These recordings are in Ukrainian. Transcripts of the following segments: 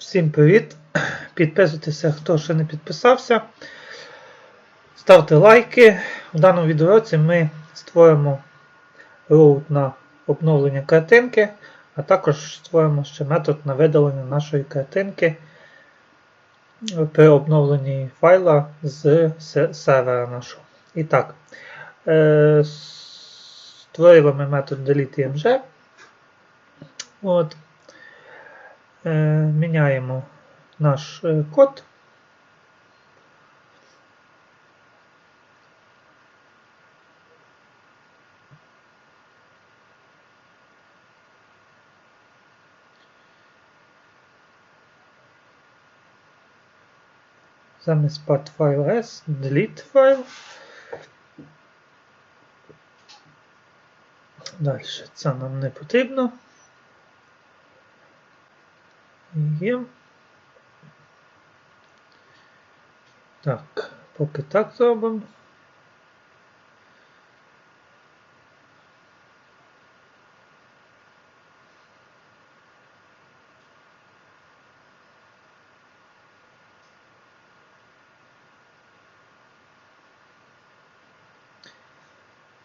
Всім привіт! Підписуйтеся, хто ще не підписався. Ставте лайки. В даному відеоці ми створимо роут на обновлення картинки, а також створимо ще метод на видалення нашої картинки при обновленні файла з сервера нашого. І так, е, створили метод delete.img. От. Е, міняємо наш е, код. Замість part файл S, delete файл. Далі це нам не потрібно. Є. Так, поки так зробимо.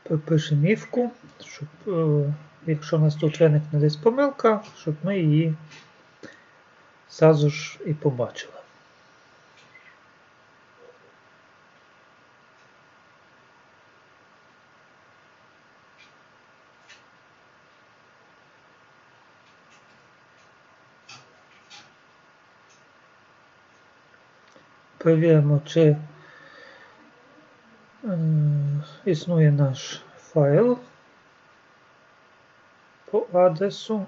Пропишемо мівку, щоб, е, якщо у нас тут виникне десь помилка, щоб ми її зразу ж і побачили. Перевіримо, чи е, існує наш файл по адресу.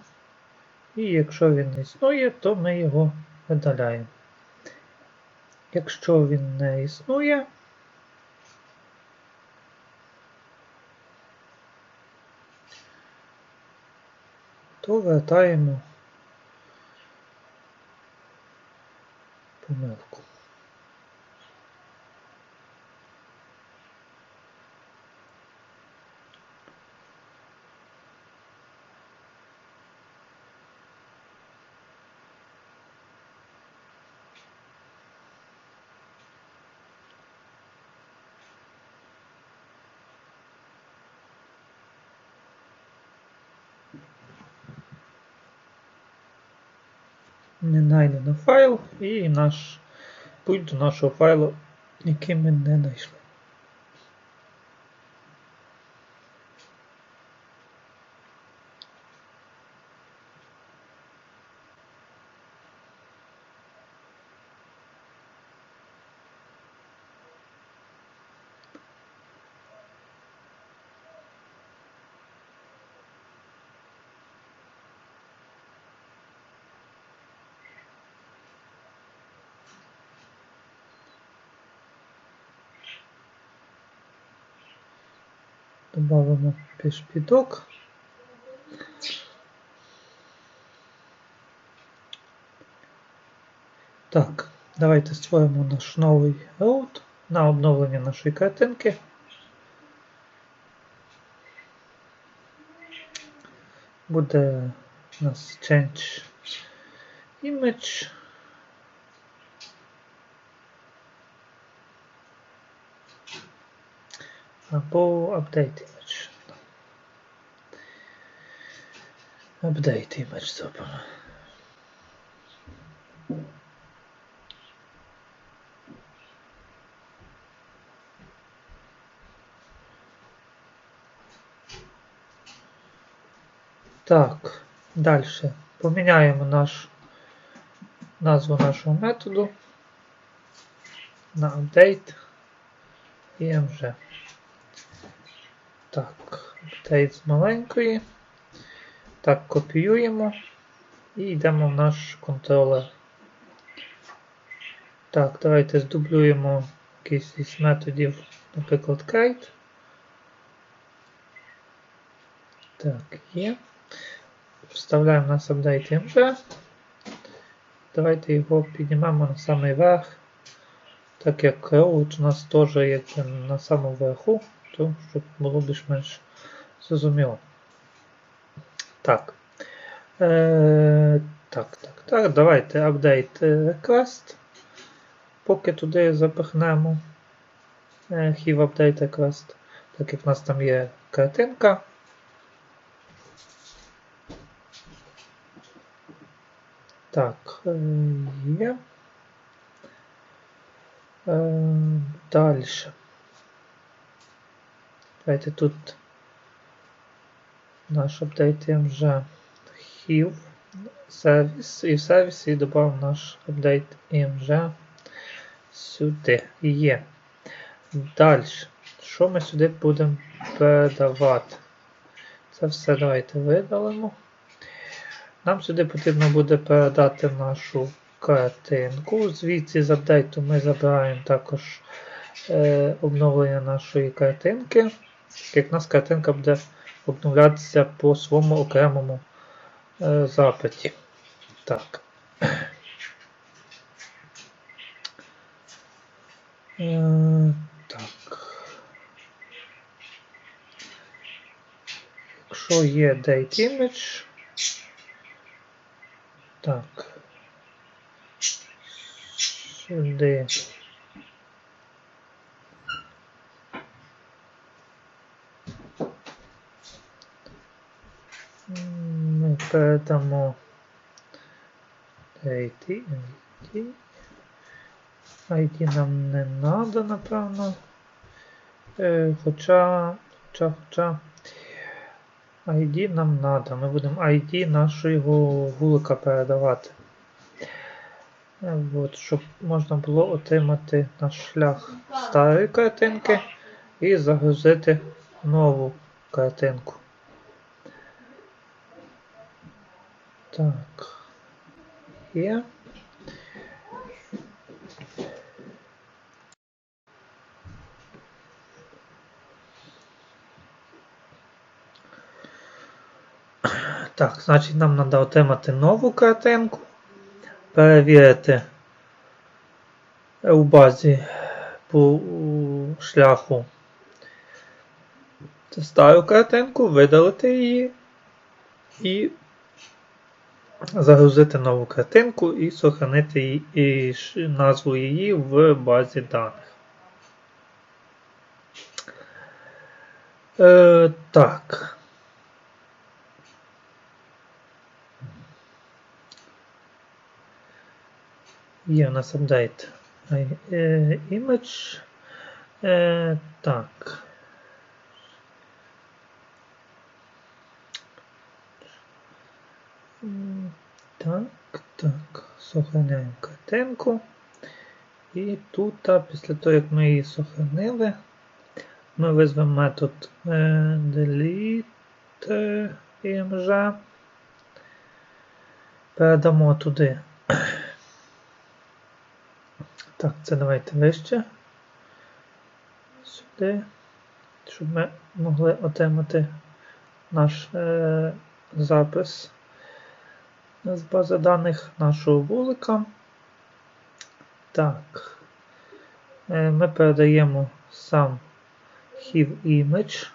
І якщо він існує, то ми його видаляємо. Якщо він не існує, то вертаємо помилку. Не знайдено файл і наш путь до нашого файлу, який ми не знайшли. Добавимо пішпідок. Так, давайте створимо наш новий роут на обновлення нашої картинки. Буде у нас change image. Або update image. Update image зробимо. Так, далі поміняємо наш назву нашого методу на update img. Так, update з маленької. Так, копіюємо і йдемо в наш контролер. Так, давайте здублюємо якийсь із методів, наприклад, kite. Так, є. Вставляємо нас update img. Давайте його піднімемо на самий верх. Так як роут у нас теж якби на самому верху, то щоб було більш-менш зрозуміло. Так. Е, так, так, Так, давайте update request. Поки туди запихнемо е, HIV update request, так як в нас там є картинка. Так, е, є. Е, Далі. Давайте тут наш апдейт вже HIV сервіс і в сервісі додав наш апдейт IMG сюди. Є. Далі. Що ми сюди будемо передавати? Це все давайте видалимо. Нам сюди потрібно буде передати нашу картинку. Звідси з апдейту ми забираємо також е, обновлення нашої картинки. Як у нас картинка буде обновлятися по своєму окремому е, запиті. Так. Е, так. Якщо є date image. Так. Сюди. Передамо date ID. ID нам не надо, напевно. Е, хоча, хоча, хоча. ID нам надо. Ми будемо ID нашого вулика передавати. Е, От, щоб можна було отримати наш шлях старої картинки і загрузити нову картинку. Так. Є. Так, значить нам треба отримати нову картинку, перевірити у базі по шляху стару картинку, видалити її і загрузити нову картинку і сохранити її, і назву її в базі даних. Е, так. Є у нас апдейт image. Е, так. Так, так. Сохраняємо картинку. І тут, після того, як ми її сохранили, ми визвемо метод е, delete img. Передамо туди. Так, це давайте вище. Сюди. Щоб ми могли отримати наш е, запис з бази даних нашого вулика. Так. Е, ми передаємо сам HIV image.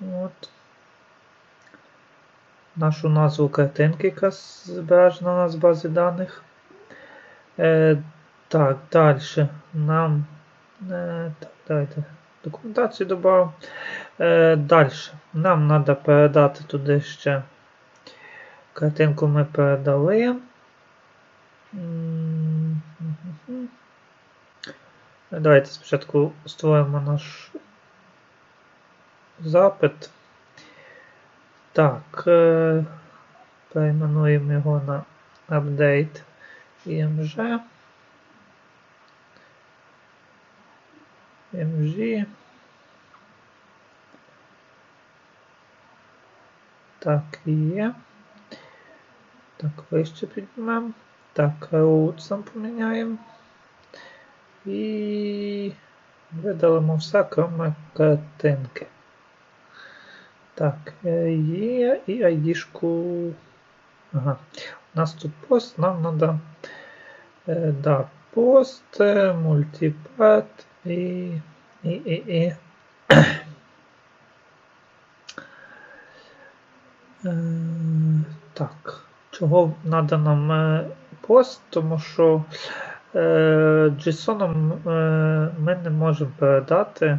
От. Нашу назву картинки, яка збережена у базі даних. Е, так, далі нам. Е, так, давайте документацію додав. Е, далі. Нам треба передати туди ще картинку ми передали. Давайте спочатку створимо наш запит. Так, е, перейменуємо його на update img. MG. Так, є. Так, вище піднімемо. Так, сам поміняємо. І видалимо все, крім картинки. Так, е, є і ID-шку. Ага. У нас тут пост, нам треба да, пост, е, мультипад і, і, і, і. Е, так, Чого надо нам е, пост, тому що е, JSON е, ми не можемо передати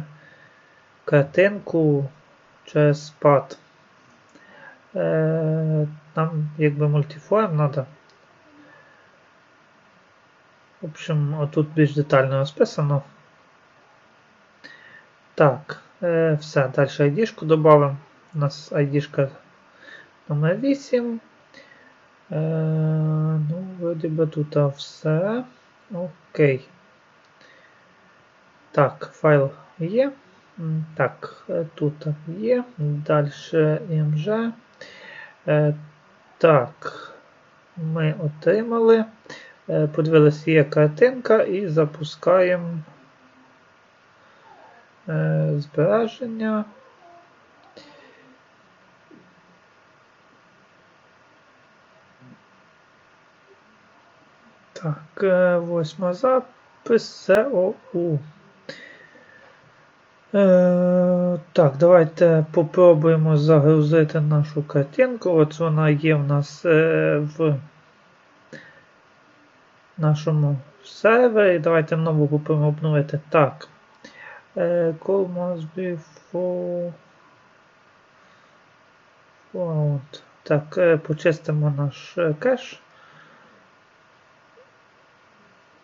картинку через пад. Е, нам якби мультиформ треба. В общем, отут більш детально розписано. Так, е, все, далі ID-шку додамо. У нас ID-шка номер 8. Е, ну, вроді би тут все. Окей. Так, файл є. Так, е, тут є. Далі img. Е, так, ми отримали. Е, Подивилися, є картинка і запускаємо збереження. Так, е, восьма запис СОУ. Е, так, давайте попробуємо загрузити нашу картинку. От вона є в нас е, в нашому сервері. Давайте нову попробуємо обновити. Так. Е, call must be for found. Так, е, почистимо наш е, кеш.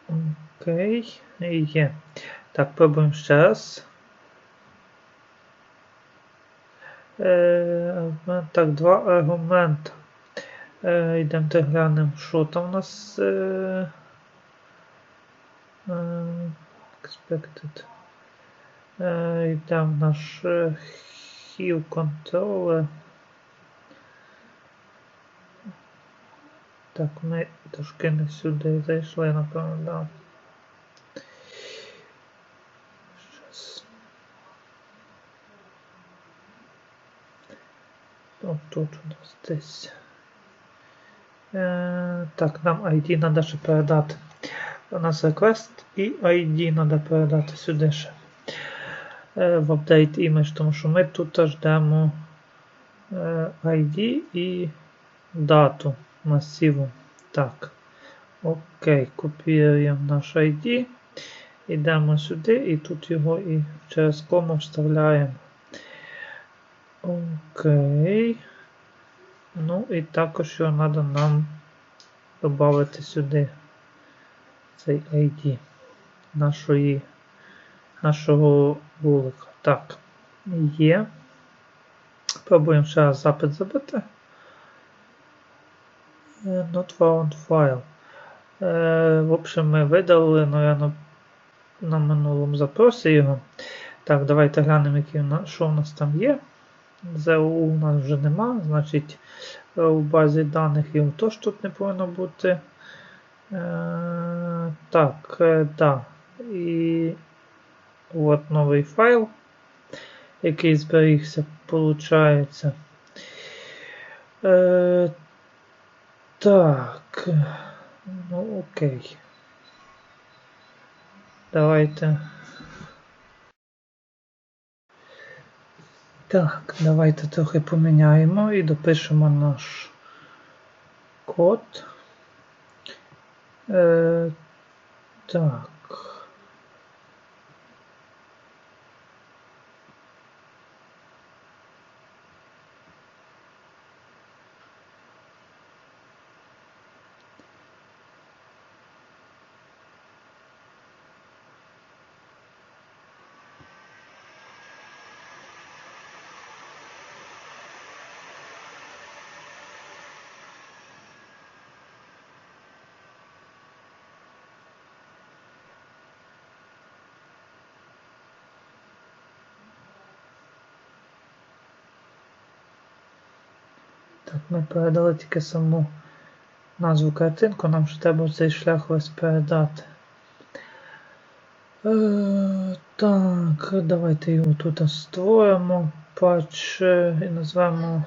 Окей, і є. Так, пробуємо ще раз. Е, аргумент- так, два аргумента. Е, йдемо глянемо, що там у нас. Е, е, expected. Е, йдемо в наш е, Hill controller. Так, ми трошки не сюди зайшли, напевно, да. Щас. Тут у нас десь. Е, так, нам ID треба ще передати. У нас request і ID треба передати сюди ще. Е, в update image, тому що ми тут ждемо е, ID і дату масиву. Так. Окей, копіюємо наш ID. Йдемо сюди і тут його і через кому вставляємо. Окей. Ну і також його треба нам додати сюди цей ID нашої, нашого вулика. Так, є. Пробуємо ще раз запит забити. Е, Not found file. Е, в общем, ми видалили, наверное, на минулому запросі його. Так, давайте глянемо, нас, що у нас там є. ЗУ у нас вже нема, значить е, у базі даних його теж тут не повинно бути. Е, так, е, да. І от новий файл, який зберігся, виходить. Е, так. Ну окей. Давайте. Так, давайте трохи поміняємо і допишемо наш код. Е, так. Так, ми передали тільки саму назву картинку, нам ще треба цей шлях ось передати. Е, так, давайте його тут створимо. Патч і назвемо.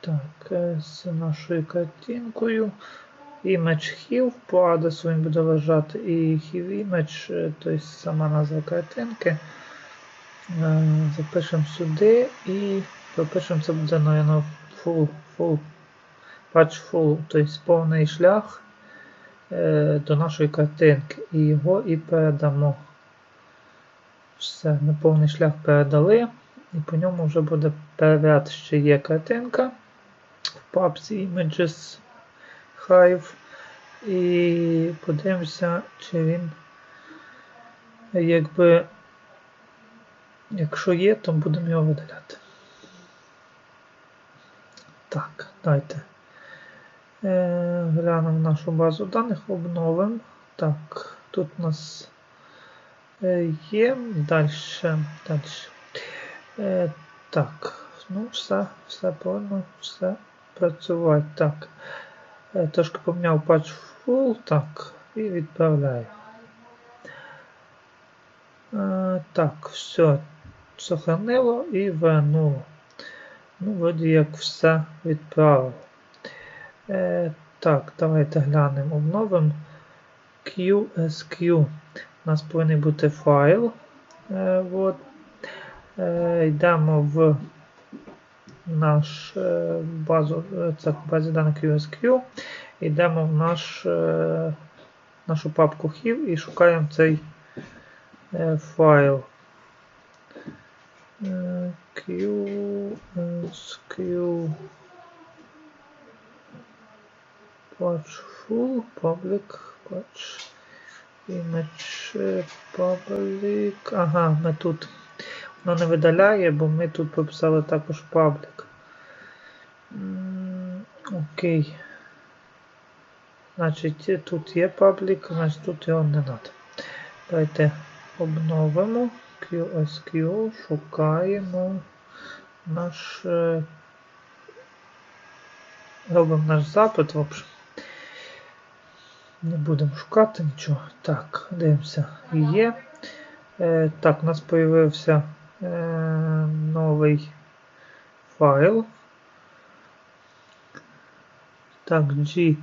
Так, е, з нашою картинкою. Image Hill по адресу він буде лежати і Hill Image, тобто сама назва картинки. Е, Запишемо сюди і пропишемо це буде, наверное, full, full, patch full, тобто повний шлях е, до нашої картинки. І його і передамо. Все, ми повний шлях передали. І по ньому вже буде перевіряти, що є картинка в папці Images Hive. І подивимося, чи він якби. Якщо є, то будемо його видаляти. Так, дайте. Е, глянемо нашу базу даних, обновимо. Так, тут у нас е, є. Далі. Далі. Е, так, ну все, все повинно, все працювати. Так. Е, трошки поміняв патч full, так, і відправляю. Е, так, все, сохранило і вернуло. Ну, вроді як все відправило. Е, так, давайте глянемо, обновимо QSQ. У нас повинен бути файл. Е, от. Е, йдемо в наш е, базу, е, це базі даних QSQ. Йдемо в наш, е, нашу папку HIV і шукаємо цей е, файл. Е, QSQ patch full public patch image public. Ага, ми тут. Воно не видаляє, бо ми тут прописали також. М, Окей. Значить, тут є паблік, значить тут його не треба. Давайте обновимо QSQ, шукаємо наш. Робимо наш запит, в общем. Не будемо шукати нічого. Так, дивимося. Є. Е, так, у нас з'явився е, новий файл. Так, GZG.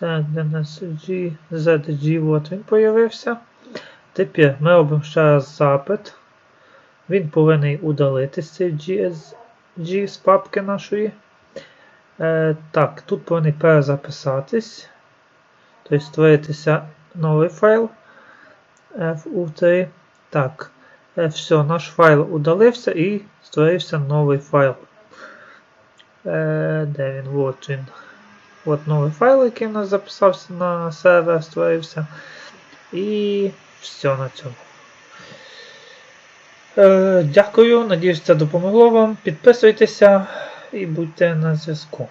Так, де у нас GZG, от він появився. Тепер ми робимо ще раз запит. Він повинен удалити цей GSG з папки нашої. Е, так, тут повинен перезаписатись. Тобто створитися новий файл FU3. Так, е, все, наш файл удалився і створився новий файл. Е, де він? От він. От новий файл, який у нас записався на сервер, створився. І все на цьому. Е, дякую, надіюсь, це допомогло вам. Підписуйтеся і будьте на зв'язку.